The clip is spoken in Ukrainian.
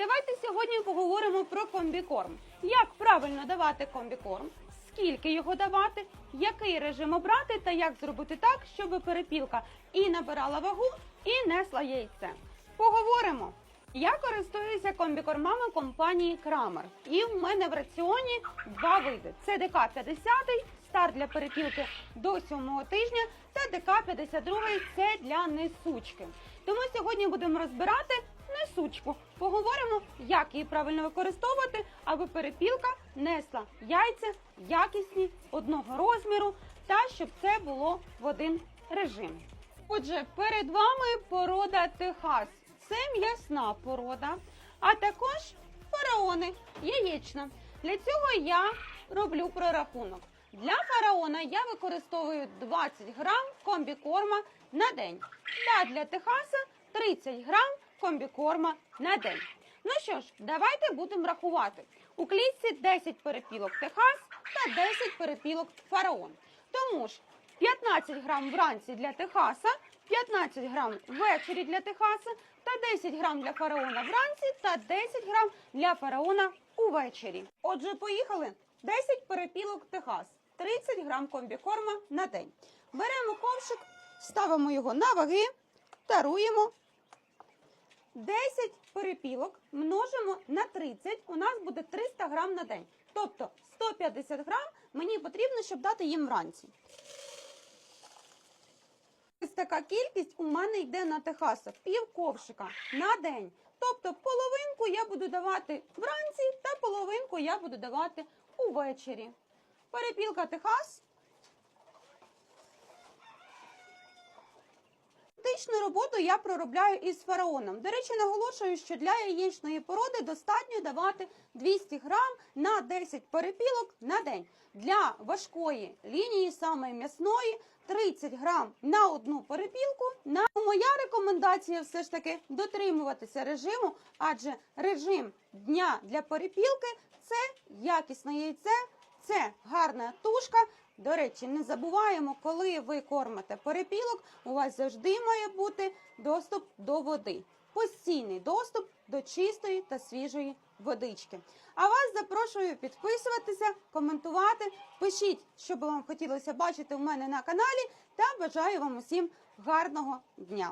Давайте сьогодні поговоримо про комбікорм. Як правильно давати комбікорм, скільки його давати, який режим обрати та як зробити так, щоб перепілка і набирала вагу, і несла яйце. Поговоримо. Я користуюся комбікормами компанії Крамер. І в мене в раціоні два види: це ДК 50 старт для перепілки до 7 тижня, та ДК 52 це для несучки. Тому сьогодні будемо розбирати несучку. Поговоримо, як її правильно використовувати, аби перепілка несла яйця якісні одного розміру, та щоб це було в один режим. Отже, перед вами порода Техас. Це м'ясна порода, а також фараони, яєчна. Для цього я роблю прорахунок. Для фараона я використовую 20 грам комбікорма на день. Та для Техаса 30 грам комбікорма на день. Ну що ж, давайте будемо рахувати. У клітці 10 перепілок Техас та 10 перепілок фараон. Тому ж 15 грам вранці для Техаса, 15 грам ввечері для Техаса та 10 грам для фараона вранці та 10 грам для фараона увечері. Отже, поїхали. 10 перепілок Техас, 30 грам комбікорма на день. Беремо ковшик, ставимо його на ваги, таруємо. 10 перепілок множимо на 30, у нас буде 300 грам на день. Тобто 150 грам мені потрібно, щоб дати їм вранці. Ось така кількість у мене йде на Техаса, пів ковшика на день. Тобто половинку я буду давати вранці та половинку я буду давати увечері. Перепілка Техас. Фактичну роботу я проробляю із фараоном. До речі, наголошую, що для яєчної породи достатньо давати 200 грам на 10 перепілок на день. Для важкої лінії, саме м'ясної, 30 грам на одну перепілку. На моя рекомендація все ж таки дотримуватися режиму, адже режим дня для перепілки це якісне яйце, це гарна тушка. До речі, не забуваємо, коли ви кормите перепілок, у вас завжди має бути доступ до води. Постійний доступ до чистої та свіжої водички. А вас запрошую підписуватися, коментувати. Пишіть, що би вам хотілося бачити у мене на каналі, та бажаю вам усім гарного дня.